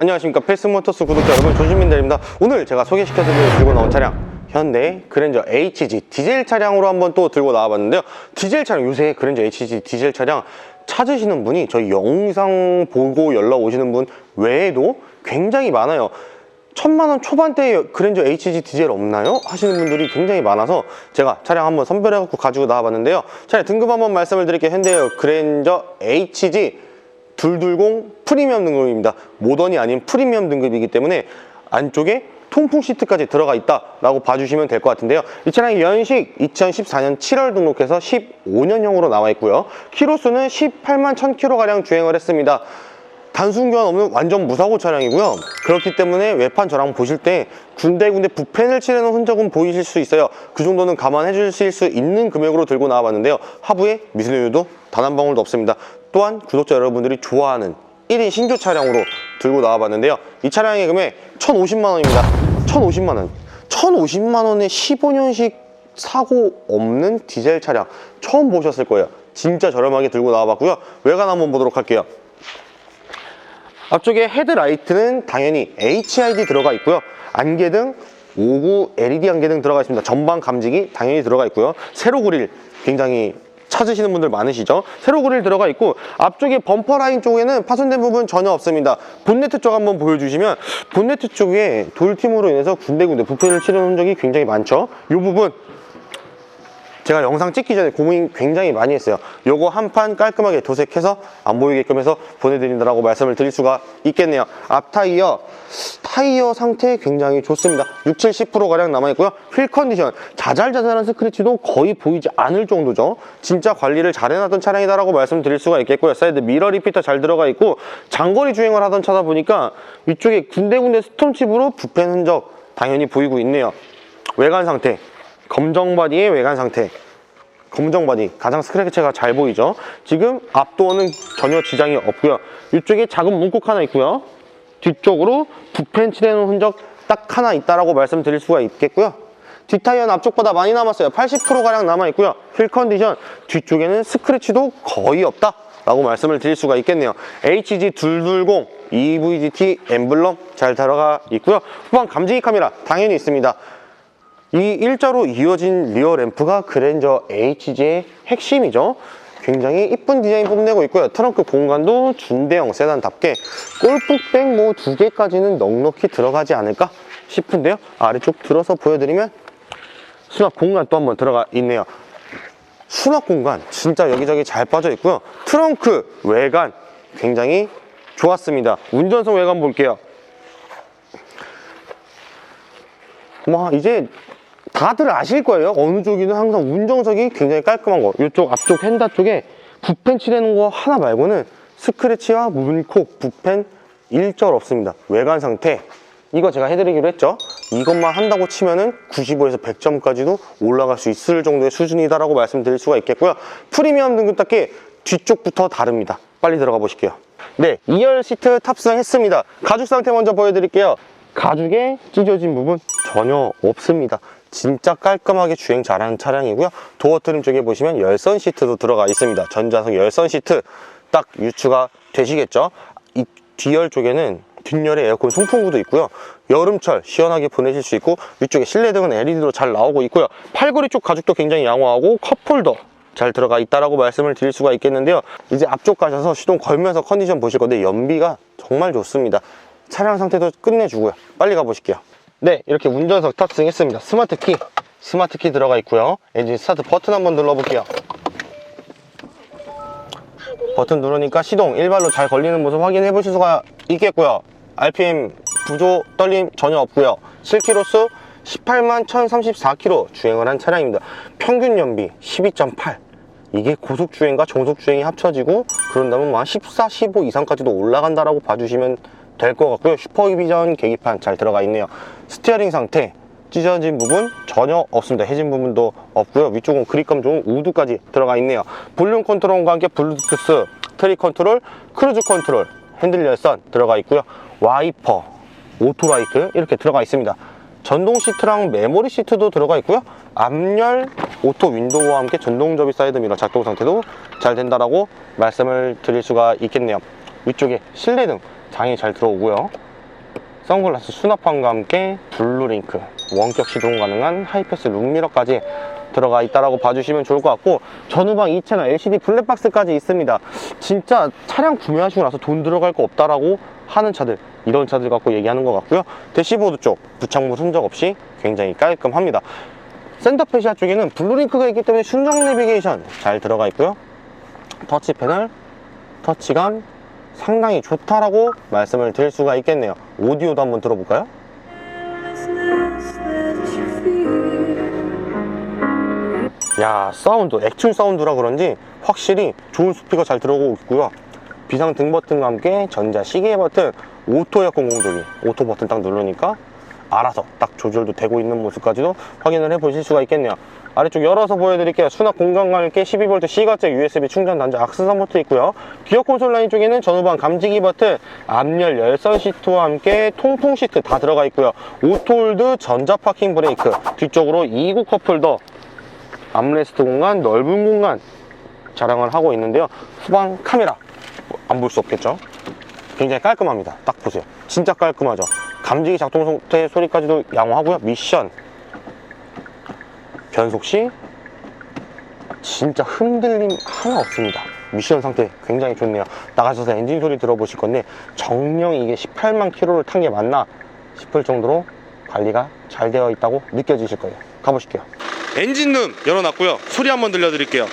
안녕하십니까. 패스모터스 구독자 여러분 조진민들입니다. 오늘 제가 소개시켜드리고 들고 나온 차량 현대 그랜저 HG 디젤 차량으로 한번 또 들고 나와봤는데요. 디젤 차량 요새 그랜저 HG 디젤 차량 찾으시는 분이 저희 영상 보고 연락 오시는 분 외에도 굉장히 많아요. 천만 원 초반대에 그랜저 HG 디젤 없나요? 하시는 분들이 굉장히 많아서 제가 차량 한번 선별해갖고 가지고 나와봤는데요. 차량 등급 한번 말씀을 드릴게요. 현대 그랜저 HG 220 프리미엄 등급입니다. 모던이 아닌 프리미엄 등급이기 때문에 안쪽에 통풍 시트까지 들어가 있다라고 봐주시면 될 것 같은데요. 이 차량이 연식 2014년 7월 등록해서 15년형으로 나와 있고요. 키로수는 18만 1000km가량 주행을 했습니다. 단순 교환 없는 완전 무사고 차량이고요. 그렇기 때문에 외판 저랑 보실 때 군데군데 부펜을 칠해놓은 흔적은 보이실 수 있어요. 그 정도는 감안해 주실 수 있는 금액으로 들고 나와봤는데요. 하부에 미세누유도 단 한 방울도 없습니다. 또한 구독자 여러분들이 좋아하는 1인 신조 차량으로 들고 나와봤는데요. 이 차량의 금액 1,050만 원입니다. 1,050만 원. 1,050만 원에 15년식 사고 없는 디젤 차량 처음 보셨을 거예요. 진짜 저렴하게 들고 나와봤고요. 외관 한번 보도록 할게요. 앞쪽에 헤드라이트는 당연히 HID 들어가 있고요. 안개등 59 LED 안개등 들어가 있습니다. 전방 감지기 당연히 들어가 있고요. 세로 그릴 굉장히 찾으시는 분들 많으시죠? 세로 그릴 들어가 있고 앞쪽에 범퍼 라인 쪽에는 파손된 부분 전혀 없습니다. 본네트 쪽 한번 보여주시면 본네트 쪽에 돌팀으로 인해서 군데군데 부품을 치는 흔적이 굉장히 많죠? 이 부분 제가 영상 찍기 전에 고민 굉장히 많이 했어요. 요거 한 판 깔끔하게 도색해서 안 보이게끔 해서 보내드린다라고 말씀을 드릴 수가 있겠네요. 앞 타이어, 타이어 상태 굉장히 좋습니다. 6, 70%가량 남아있고요. 휠 컨디션, 자잘자잘한 스크래치도 거의 보이지 않을 정도죠. 진짜 관리를 잘 해놨던 차량이다라고 말씀드릴 수가 있겠고요. 사이드 미러 리피터 잘 들어가 있고 장거리 주행을 하던 차다 보니까 이쪽에 군데군데 스톰칩으로 부펜 흔적 당연히 보이고 있네요. 외관 상태, 검정 바디의 외관 상태. 검정 바디 가장 스크래치가 잘 보이죠? 지금 앞도어는 전혀 지장이 없고요. 이쪽에 작은 문콕 하나 있고요. 뒤쪽으로 부펜 칠해놓은 흔적 딱 하나 있다라고 말씀드릴 수가 있겠고요. 뒷타이어는 앞쪽보다 많이 남았어요. 80%가량 남아있고요. 휠 컨디션 뒤쪽에는 스크래치도 거의 없다 라고 말씀을 드릴 수가 있겠네요. HG 220 EVGT 엠블럼 잘 들어가 있고요. 후방 감지기 카메라 당연히 있습니다 이 일자로 이어진 리어 램프가 그랜저 HG의 핵심이죠. 굉장히 이쁜 디자인 뽐내고 있고요. 트렁크 공간도 준대형 세단답게 골프백 뭐 두 개까지는 넉넉히 들어가지 않을까 싶은데요. 아래쪽 들어서 보여드리면 수납 공간 또 한번 들어가 있네요. 수납 공간 진짜 여기저기 잘 빠져 있고요. 트렁크 외관 굉장히 좋았습니다. 운전석 외관 볼게요. 뭐 이제 다들 아실 거예요. 어느 쪽이든 항상 운전석이 굉장히 깔끔한 거. 이쪽 앞쪽 펜다 쪽에 붓펜 칠해놓은 거 하나 말고는 스크래치와 문콕, 붓펜 일절 없습니다. 외관 상태 이거 제가 해드리기로 했죠. 이것만 한다고 치면은 95에서 100점까지도 올라갈 수 있을 정도의 수준이다라고 말씀드릴 수가 있겠고요. 프리미엄 등급답게 뒤쪽부터 다릅니다. 빨리 들어가 보실게요. 네, 2열 시트 탑승했습니다. 가죽 상태 먼저 보여드릴게요. 가죽에 찢어진 부분 전혀 없습니다. 진짜 깔끔하게 주행 잘하는 차량이고요. 도어 트림 쪽에 보시면 열선 시트도 들어가 있습니다. 전자석 열선 시트 딱 유추가 되시겠죠? 이 뒤열 쪽에는 뒷열에 에어컨 송풍구도 있고요. 여름철 시원하게 보내실 수 있고 위쪽에 실내등은 LED로 잘 나오고 있고요. 팔걸이 쪽 가죽도 굉장히 양호하고 컵홀더 잘 들어가 있다라고 말씀을 드릴 수가 있겠는데요. 이제 앞쪽 가셔서 시동 걸면서 컨디션 보실 건데 연비가 정말 좋습니다. 차량 상태도 끝내주고요. 빨리 가보실게요. 네, 이렇게 운전석 탑승했습니다. 스마트 키, 스마트 키 들어가 있고요. 엔진 스타트 버튼 한번 눌러볼게요. 버튼 누르니까 시동 일발로 잘 걸리는 모습 확인해 보실 수가 있겠고요. RPM 부조 떨림 전혀 없고요. 실키로수 18만 1034km 주행을 한 차량입니다. 평균 연비 12.8. 이게 고속 주행과 정속 주행이 합쳐지고 그런다면 뭐 한 14, 15 이상까지도 올라간다라고 봐주시면 될 것 같고요. 슈퍼이비전 계기판 잘 들어가 있네요. 스티어링 상태 찢어진 부분 전혀 없습니다. 해진 부분도 없고요. 위쪽은 그립감 좋은 우드까지 들어가 있네요. 볼륨 컨트롤과 함께 블루투스, 트리 컨트롤, 크루즈 컨트롤, 핸들 열선 들어가 있고요. 와이퍼, 오토라이트 이렇게 들어가 있습니다. 전동 시트랑 메모리 시트도 들어가 있고요. 앞열 오토 윈도우와 함께 전동 접이 사이드 미러 작동 상태도 잘 된다라고 말씀을 드릴 수가 있겠네요. 위쪽에 실내등 장이 잘 들어오고요. 선글라스 수납함과 함께 블루링크 원격 시동 가능한 하이패스 룸미러까지 들어가 있다라고 봐주시면 좋을 것 같고 전후방 2채널 LCD 블랙박스까지 있습니다. 진짜 차량 구매하시고 나서 돈 들어갈 거 없다라고 하는 차들 이런 차들 갖고 얘기하는 것 같고요. 대시보드 쪽 부착물 흔적 없이 굉장히 깔끔합니다. 센터페시아 쪽에는 블루링크가 있기 때문에 순정 내비게이션 잘 들어가 있고요. 터치 패널 터치감 상당히 좋다라고 말씀을 드릴 수가 있겠네요. 오디오도 한번 들어볼까요? 야 사운드 액튠 사운드라 그런지 확실히 좋은 스피커 잘 들어오고 있고요. 비상 등 버튼과 함께 전자 시계 버튼 오토 에어컨 공조기 오토 버튼 딱 누르니까 알아서 딱 조절도 되고 있는 모습까지도 확인을 해 보실 수가 있겠네요 아래쪽 열어서 보여드릴게요 수납 공간과 함께 12V C가잭 USB 충전 단자 포트 있고요 기어 콘솔 라인 쪽에는 전후방 감지기 버튼 앞열 열선 시트와 함께 통풍 시트 다 들어가 있고요 오토홀드 전자 파킹 브레이크 뒤쪽으로 2구 컵홀더 암레스트 공간, 넓은 공간 자랑을 하고 있는데요. 후방 카메라 안 볼 수 없겠죠? 굉장히 깔끔합니다. 딱 보세요. 진짜 깔끔하죠? 감지기 작동 상태 소리까지도 양호하고요. 미션 변속 시 진짜 흔들림 하나 없습니다. 미션 상태 굉장히 좋네요. 나가셔서 엔진 소리 들어보실 건데 정령 이게 18만 킬로를 탄 게 맞나 싶을 정도로 관리가 잘 되어 있다고 느껴지실 거예요. 가보실게요. 엔진룸 열어놨고요. 소리 한번 들려드릴게요.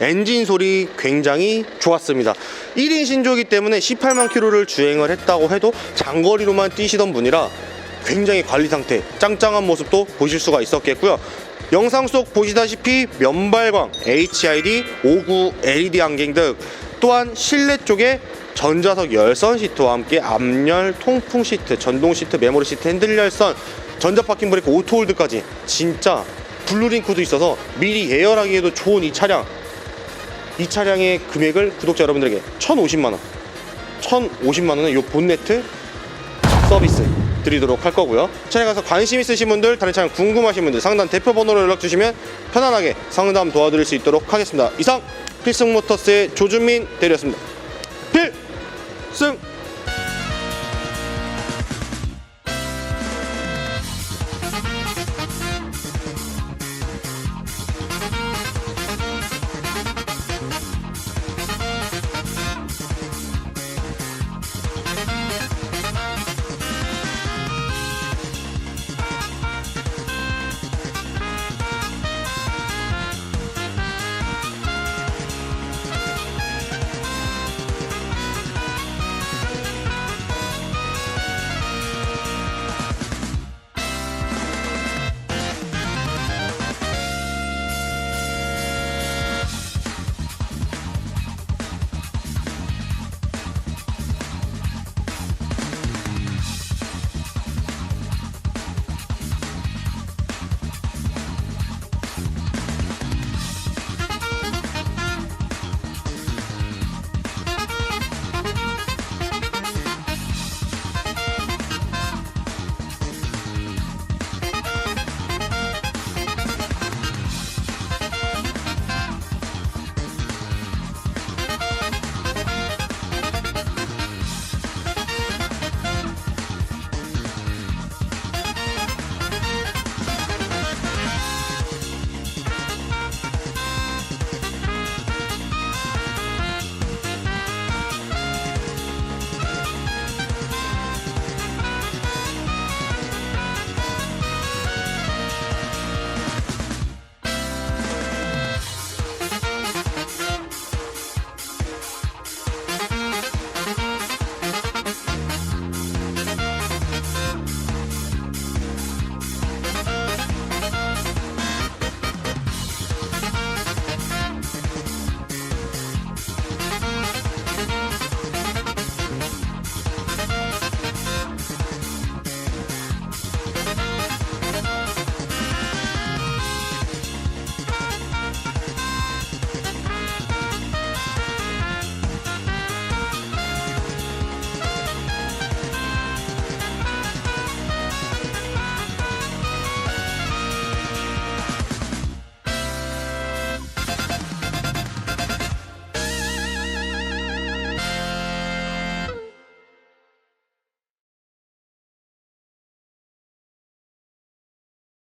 엔진 소리 굉장히 좋았습니다. 1인 신조기 때문에 18만 킬로를 주행을 했다고 해도 장거리로만 뛰시던 분이라 굉장히 관리 상태 짱짱한 모습도 보실 수가 있었겠고요. 영상 속 보시다시피 면발광, HID, 59 LED 안경 등 또한 실내 쪽에 전자석 열선 시트와 함께 앞열 통풍 시트, 전동 시트, 메모리 시트, 핸들 열선, 전자 파킹 브레이크, 오토 홀드까지 진짜 블루링크도 있어서 미리 예열하기에도 좋은 이 차량 이 차량의 금액을 구독자 여러분들에게 1,050만 원 1,050만 원은 이 본네트 서비스 드리도록 할 거고요. 차량 가서 관심 있으신 분들, 다른 차량 궁금하신 분들 상단 대표 번호로 연락 주시면 편안하게 상담 도와드릴 수 있도록 하겠습니다. 이상 필승모터스의 조준민 대리였습니다. 필승